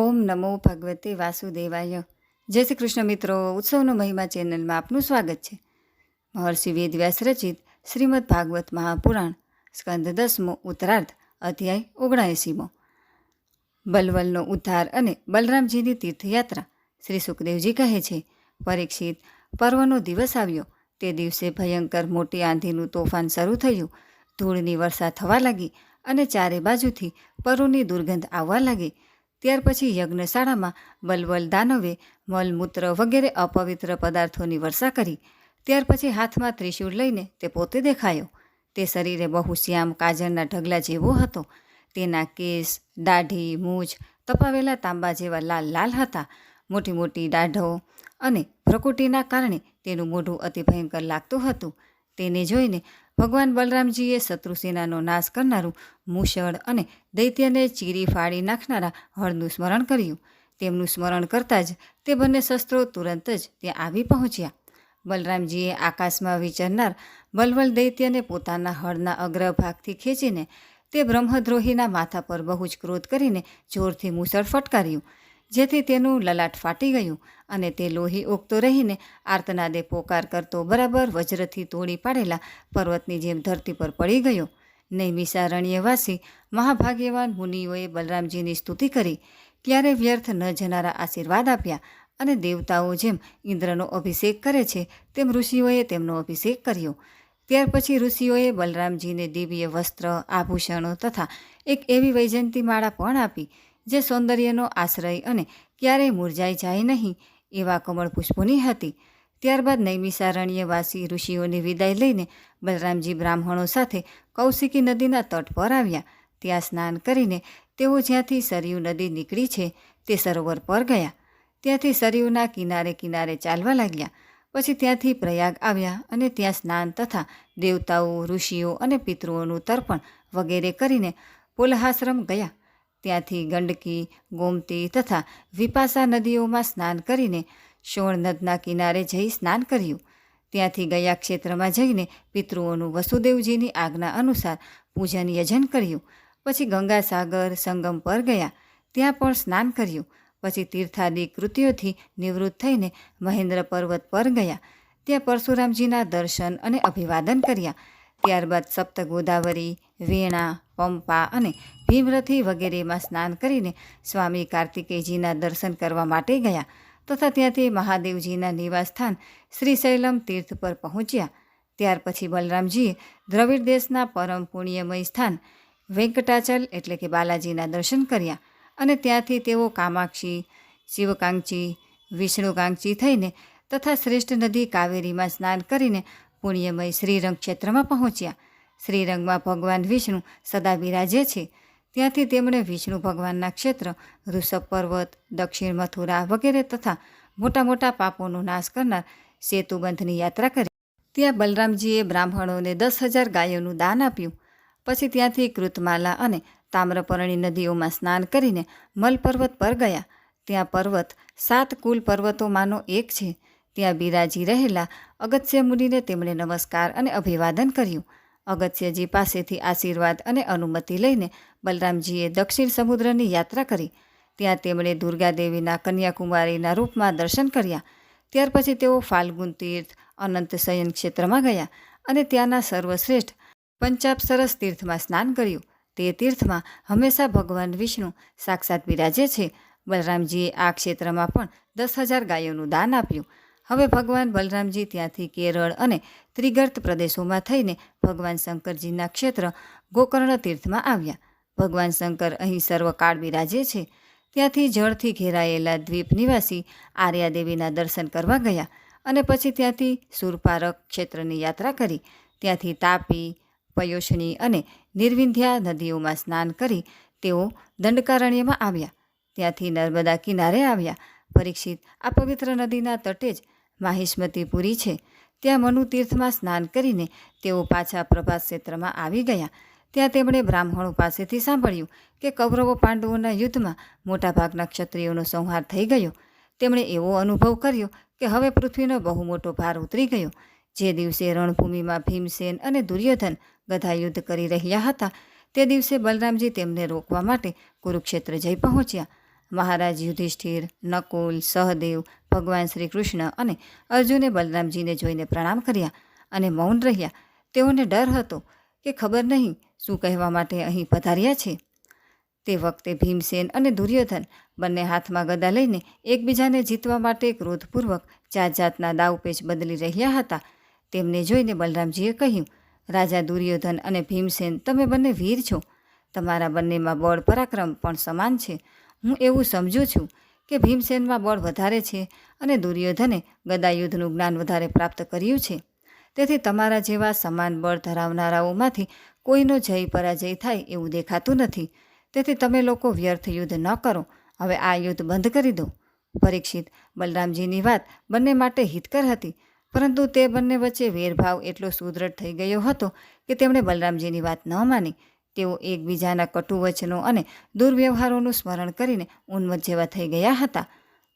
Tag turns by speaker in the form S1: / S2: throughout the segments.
S1: ઓમ નમો ભગવતે વાસુદેવાય. જય શ્રી કૃષ્ણ મિત્રો, ઉત્સવનો મહિમા ચેનલમાં આપનું સ્વાગત છે. મહર્ષિ વેદવ્યાસ રચિત શ્રીમદ ભાગવત મહાપુરાણ, સ્કંદ દસમો ઉત્તરાર્ધ, અધ્યાય ઓગણએંસીમો. બલવલનો ઉદ્ધાર અને બલરામજીની તીર્થયાત્રા, શ્રી સુખદેવજી કહે છે, પરીક્ષિત, પર્વનો દિવસ આવ્યો. તે દિવસે ભયંકર મોટી આંધીનું તોફાન શરૂ થયું. ધૂળની વર્ષા થવા લાગી અને ચારે બાજુથી પરોની દુર્ગંધ આવવા લાગી. ત્યાર પછી યજ્ઞશાળામાં બલબલ દાનવે મલમૂત્ર વગેરે અપવિત્ર પદાર્થોની વર્ષા કરી. ત્યાર પછી હાથમાં ત્રિશૂળ લઈને તે પોતે દેખાયો. તે શરીરે બહુ શ્યામ કાજળના ઢગલા જેવો હતો. તેના કેસ, દાઢી, મૂછ તપાવેલા તાંબા જેવા લાલ લાલ હતા. મોટી મોટી દાઢો અને પ્રકૃતિના કારણે તેનું મોઢું અતિ ભયંકર લાગતું હતું. તેને જોઈને ભગવાન બલરામજીએ શત્રુસેનાનો નાશ કરનારું મુશળ અને દૈત્યને ચીરી ફાડી નાખનારા હળનું સ્મરણ કર્યું. તેમનું સ્મરણ કરતાં જ તે બંને શસ્ત્રો તુરંત જ ત્યાં આવી પહોંચ્યા. બલરામજીએ આકાશમાં વિચરનાર બલવલ દૈત્યને પોતાના હળના અગ્રભાગથી ખેંચીને તે બ્રહ્મદ્રોહીના માથા પર બહુ જ ક્રોધ કરીને જોરથી મુશળ ફટકાર્યું. જેથી તેનું લલાટ ફાટી ગયું અને તે લોહી ઓગતો રહીને આર્તનાદે પોકાર કરતો બરાબર વજ્રથી તોડી પાડેલા પર્વતની જેમ ધરતી પર પડી ગયો. નૈમિષારણ્યવાસી મહાભાગ્યવાન મુનિઓએ બલરામજીની સ્તુતિ કરી. ક્યારે વ્યર્થ ન જનારા આશીર્વાદ આપ્યા અને દેવતાઓ જેમ ઇન્દ્રનો અભિષેક કરે છે, તેમ ઋષિઓએ તેમનો અભિષેક કર્યો. ત્યાર પછી ઋષિઓએ બલરામજીને દિવ્ય વસ્ત્ર, આભૂષણો તથા એક એવી વૈજયંતી માળા પણ આપી. જે સૌંદર્યનો આશ્રય અને ક્યારેય મુરઝાઈ જાય નહીં, એવા કમળ પુષ્પોની હતી. ત્યારબાદ નૈમિષારણ્યવાસી ઋષિઓની વિદાય લઈને બલરામજી બ્રાહ્મણો સાથે કૌશિકી નદીના તટ પર આવ્યા. ત્યાં સ્નાન કરીને તેઓ જ્યાંથી સરયુ નદી નીકળી છે તે સરોવર પર ગયા. ત્યાંથી સરયુના કિનારે કિનારે ચાલવા લાગ્યા. પછી ત્યાંથી પ્રયાગ આવ્યા અને ત્યાં સ્નાન તથા દેવતાઓ, ઋષિઓ અને પિતૃઓનું તર્પણ વગેરે કરીને પુલહાશ્રમ ગયા. ત્યાંથી ગંડકી, ગોમતી તથા વિપાસા નદીઓમાં સ્નાન કરીને શોણ નદના કિનારે જઈ સ્નાન કર્યું. ત્યાંથી ગયા ક્ષેત્રમાં જઈને પિતૃઓનું વસુદેવજીની આજ્ઞા અનુસાર પૂજન યજન કર્યું. પછી ગંગાસાગર સંગમ પર ગયા. ત્યાં પણ સ્નાન કર્યું. પછી તીર્થાદિ કૃતિઓથી નિવૃત્ત થઈને મહેન્દ્ર પર્વત પર ગયા. ત્યાં પરશુરામજીના દર્શન અને અભિવાદન કર્યા. ત્યારબાદ સપ્ત ગોદાવરી, વીણા, પંપા અને ભીમરથી વગેરેમાં સ્નાન કરીને સ્વામી કાર્તિકેયજીના દર્શન કરવા માટે ગયા તથા ત્યાંથી મહાદેવજીના નિવાસસ્થાન શ્રીશૈલમ તીર્થ પર પહોંચ્યા. ત્યાર પછી બલરામજીએ દ્રવિડ દેશના પરમ પુણ્યમય સ્થાન વેંકટાચલ એટલે કે બાલાજીના દર્શન કર્યા અને ત્યાંથી તેઓ કામાક્ષી શિવકાંક્ષી વિષ્ણુકાંક્ષી થઈને તથા શ્રેષ્ઠ નદી કાવેરીમાં સ્નાન કરીને પુણ્યમય શ્રીરંગ ક્ષેત્રમાં પહોંચ્યા. શ્રીરંગમાં ભગવાન વિષ્ણુ સદા બિરાજે છે. ત્યાંથી તેમણે વિષ્ણુ ભગવાનના ક્ષેત્ર, ઋષભ પર્વત, દક્ષિણ મથુરા વગેરે તથા મોટા મોટા પાપોનો નાશ કરનાર સેતુબંધની યાત્રા કરી. ત્યાં બલરામજીએ બ્રાહ્મણોને દસ હજાર ગાયોનું દાન આપ્યું. પછી ત્યાંથી કૃતમાલા અને તામ્રપર્ણી નદીઓમાં સ્નાન કરીને મલ પર્વત પર ગયા. ત્યાં પર્વત સાત કુલ પર્વતોમાંનો એક છે. ત્યાં બિરાજી રહેલા અગત્ય મુનિને તેમણે નમસ્કાર અને અભિવાદન કર્યું. અગત્યજી પાસેથી આશીર્વાદ અને અનુમતિ લઈને બલરામજીએ દક્ષિણ સમુદ્રની યાત્રા કરી. ત્યાં તેમણે દુર્ગાદેવીના કન્યાકુમારીના રૂપમાં દર્શન કર્યા. ત્યાર પછી તેઓ ફાલ્ગુન તીર્થ, અનંત શયન ક્ષેત્રમાં ગયા અને ત્યાંના સર્વશ્રેષ્ઠ પંચાપસરસ તીર્થમાં સ્નાન કર્યું. તે તીર્થમાં હંમેશા ભગવાન વિષ્ણુ સાક્ષાત બિરાજે છે. બલરામજીએ આ ક્ષેત્રમાં પણ દસ હજાર ગાયોનું દાન આપ્યું. હવે ભગવાન બલરામજી ત્યાંથી કેરળ અને ત્રિગર્ત પ્રદેશોમાં થઈને ભગવાન શંકરજીના ક્ષેત્ર ગોકર્ણ તીર્થમાં આવ્યા. ભગવાન શંકર અહીં સર્વકાળ બિરાજે છે. ત્યાંથી જળથી ઘેરાયેલા દ્વીપ નિવાસી આર્યાદેવીના દર્શન કરવા ગયા અને પછી ત્યાંથી સુરપારક ક્ષેત્રની યાત્રા કરી. ત્યાંથી તાપી પયોષણી અને નિર્વિંધ્યા નદીઓમાં સ્નાન કરી તેઓ દંડકારણ્યમાં આવ્યા. ત્યાંથી નર્મદા કિનારે આવ્યા. પરીક્ષિત આ પવિત્ર નદીના તટે જ માહિષ્મતીપુરી છે. ત્યાં મનુ તીર્થમાં સ્નાન કરીને તેઓ પાછા પ્રભાસ ક્ષેત્રમાં આવી ગયા. ત્યાં તેમણે બ્રાહ્મણો પાસેથી સાંભળ્યું કે કૌરવો પાંડવોના યુદ્ધમાં મોટાભાગના ક્ષત્રિયોનો સંહાર થઈ ગયો. તેમણે એવો અનુભવ કર્યો કે હવે પૃથ્વીનો બહુ મોટો ભાર ઉતરી ગયો. જે દિવસે રણભૂમિમાં ભીમસેન અને દુર્યોધન ગધા યુદ્ધ કરી રહ્યા હતા, તે દિવસે બલરામજી તેમને રોકવા માટે કુરુક્ષેત્ર જઈ પહોંચ્યા. મહારાજ યુધિષ્ઠિર, નકુલ, સહદેવ, ભગવાન શ્રી કૃષ્ણ અને અર્જુને બલરામજીને જોઈને પ્રણામ કર્યા અને મૌન રહ્યા. તેઓને ડર હતો કે ખબર નહીં શું કહેવા માટે અહીં પધાર્યા છે. તે વખતે ભીમસેન અને દુર્યોધન બંને હાથમાં ગદા લઈને એકબીજાને જીતવા માટે ક્રોધપૂર્વક જાત જાતના દાવપેચ બદલી રહ્યા હતા. તેમને જોઈને બલરામજીએ કહ્યું, રાજા દુર્યોધન અને ભીમસેન, તમે બંને વીર છો. તમારા બંનેમાં બળ પરાક્રમ પણ સમાન છે. હું એવું સમજું છું કે ભીમસેનમાં બળ વધારે છે અને દુર્યોધને ગદાયુદ્ધનું જ્ઞાન વધારે પ્રાપ્ત કર્યું છે. તેથી તમારા જેવા સમાન બળ ધરાવનારાઓમાંથી કોઈનો જય પરાજય થાય એવું દેખાતું નથી. તેથી તમે લોકો વ્યર્થ યુદ્ધ ન કરો. હવે આ યુદ્ધ બંધ કરી દો. પરીક્ષિત બલરામજીની વાત બંને માટે હિતકર હતી. પરંતુ તે બંને વચ્ચે વેરભાવ એટલો સુદૃઢ થઈ ગયો હતો કે તેમણે બલરામજીની વાત ન માની. તેઓ એકબીજાના કટુ વચનો અને દુર્વ્યવહારોનું સ્મરણ કરીને ઉન્મત જેવા થઈ ગયા હતા.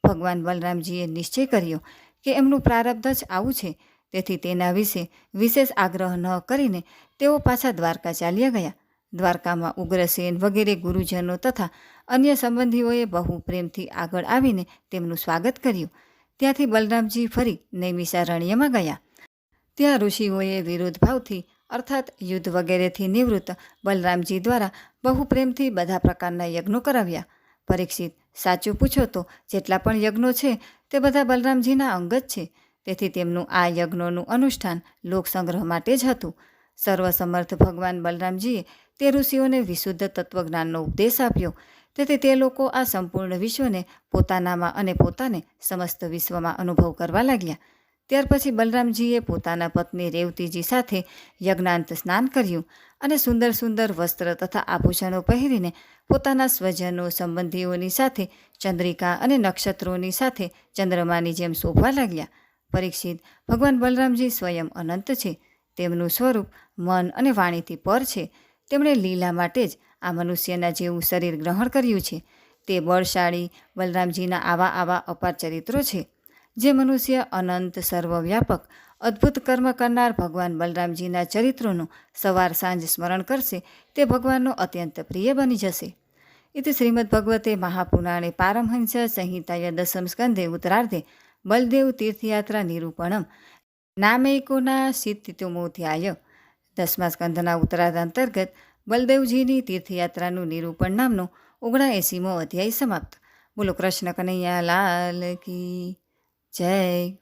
S1: ભગવાન બલરામજીએ નિશ્ચય કર્યો કે એમનું પ્રારબ્ધ જ આવું છે. તેથી તેના વિશે વિશેષ આગ્રહ ન કરીને તેઓ પાછા દ્વારકા ચાલ્યા ગયા. દ્વારકામાં ઉગ્રસેન વગેરે ગુરુજનો તથા અન્ય સંબંધીઓએ બહુ પ્રેમથી આગળ આવીને તેમનું સ્વાગત કર્યું. ત્યાંથી બલરામજી ફરી નૈમિષારણ્યમાં ગયા. ત્યાં ઋષિઓએ વિરોધ ભાવથી અર્થાત યુદ્ધ વગેરેથી નિવૃત્ત બલરામજી દ્વારા બહુ પ્રેમથી બધા પ્રકારના યજ્ઞો કરાવ્યા. પરીક્ષિત સાચું પૂછો તો જેટલા પણ યજ્ઞો છે તે બધા બલરામજીના અંગત છે. તેથી તેમનું આ યજ્ઞોનું અનુષ્ઠાન લોકસંગ્રહ માટે જ હતું. સર્વસમર્થ ભગવાન બલરામજીએ તે ઋષિઓને વિશુદ્ધ તત્વજ્ઞાનનો ઉપદેશ આપ્યો. તેથી તે લોકો આ સંપૂર્ણ વિશ્વને પોતાનામાં અને પોતાને સમસ્ત વિશ્વમાં અનુભવ કરવા લાગ્યા. ત્યાર પછી બલરામજીએ પોતાના પત્ની રેવતીજી સાથે યજ્ઞાંત સ્નાન કર્યું અને સુંદર સુંદર વસ્ત્ર તથા આભૂષણો પહેરીને પોતાના સ્વજનો, સંબંધીઓની સાથે, ચંદ્રિકા અને નક્ષત્રોની સાથે ચંદ્રમાની જેમ શોભવા લાગ્યા. પરીક્ષિત, ભગવાન બલરામજી સ્વયં અનંત છે. તેમનું સ્વરૂપ મન અને વાણીથી પર છે. તેમણે લીલા માટે જ આ મનુષ્યના જેવું શરીર ગ્રહણ કર્યું છે. તે બળશાળી બલરામજીના આવા આવા અપાર ચરિત્રો છે. જે મનુષ્ય અનંત સર્વવ્યાપક, અદ્ભુત કર્મ કરનાર ભગવાન બલરામજીના ચરિત્રોનું સવાર સાંજ સ્મરણ કરશે, તે ભગવાનનો અત્યંત પ્રિય બની જશે. ઇતિ શ્રીમદ્ભગવતે મહાપુરાણે પારમહંસ સંહિતાય દશમ સ્કંધે ઉત્તરાર્ધે બલદેવ તીર્થયાત્રા નિરૂપણમ નામેકોના શીતિતમોધ્યાય દસમા સ્કંધના ઉત્તરાર્ધ અંતર્ગત બલદેવજીની તીર્થયાત્રાનું નિરૂપણ નામનો ઓગણાએંસીમો અધ્યાય સમાપ્ત. બોલો કૃષ્ણ કનૈયા લાલ કી. જય